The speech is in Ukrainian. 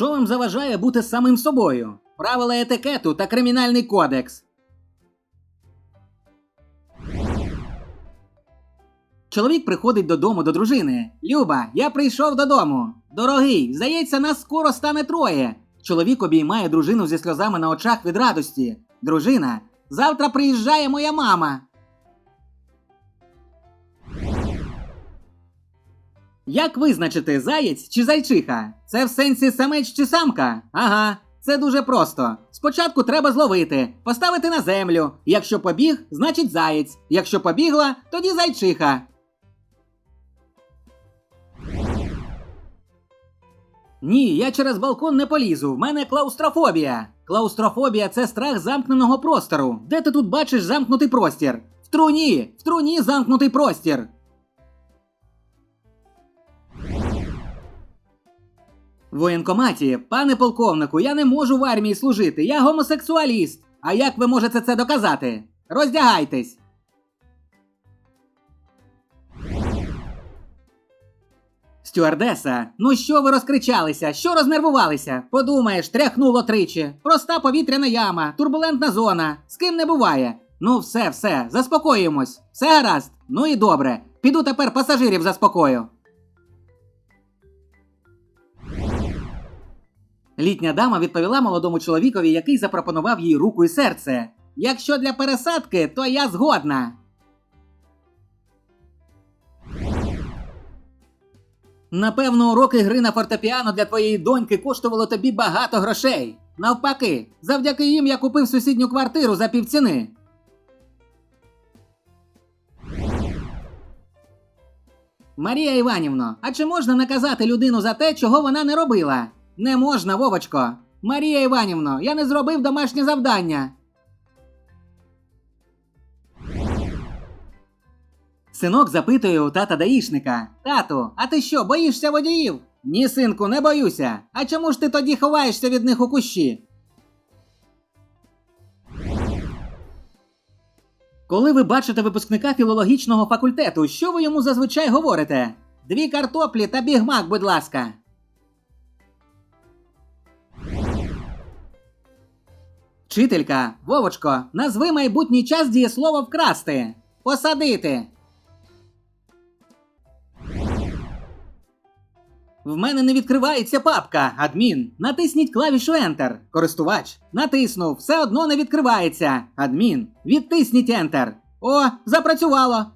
Що вам заважає бути самим собою? Правила етикету та кримінальний кодекс. Чоловік приходить додому до дружини. Люба, я прийшов додому. Дорогий, здається, нас скоро стане троє. Чоловік обіймає дружину зі сльозами на очах від радості. Дружина, завтра приїжджає моя мама. Як визначити заєць чи зайчиха? Це в сенсі самець чи самка? Ага, це дуже просто. Спочатку треба зловити, поставити на землю. Якщо побіг, значить заєць. Якщо побігла, тоді зайчиха. Ні, я через балкон не полізу. В мене клаустрофобія. Клаустрофобія це страх замкненого простору. Де ти тут бачиш замкнутий простір? В труні! В труні замкнутий простір. В воєнкоматі, пане полковнику, я не можу в армії служити. Я гомосексуаліст. А як ви можете це доказати? Роздягайтесь. Стюардеса, ну що ви розкричалися? Що рознервувалися? Подумаєш, тряхнуло тричі. Проста повітряна яма, турбулентна зона. З ким не буває. Ну, все, все, заспокоїмось. Все гаразд. Ну і добре. Піду тепер пасажирів заспокою. Літня дама відповіла молодому чоловікові, який запропонував їй руку і серце. Якщо для пересадки, то я згодна. Напевно, уроки гри на фортепіано для твоєї доньки коштувало тобі багато грошей. Навпаки, завдяки їм я купив сусідню квартиру за півціни. Марія Іванівно, а чи можна наказати людину за те, чого вона не робила? Не можна, Вовочко. Марія Іванівно, я не зробив домашнє завдання. Синок запитує у тата даїшника: Тату, а ти що, боїшся водіїв? Ні, синку, не боюся. А чому ж ти тоді ховаєшся від них у кущі? Коли ви бачите випускника філологічного факультету, що ви йому зазвичай говорите? Дві картоплі та бігмак, будь ласка. Вчителька, Вовочко, назви майбутній час дієслова вкрасти. Посадити. В мене не відкривається папка. Адмін. Натисніть клавішу Enter. Користувач. Натиснув. Все одно не відкривається. Адмін. Відтисніть Enter. О, запрацювало.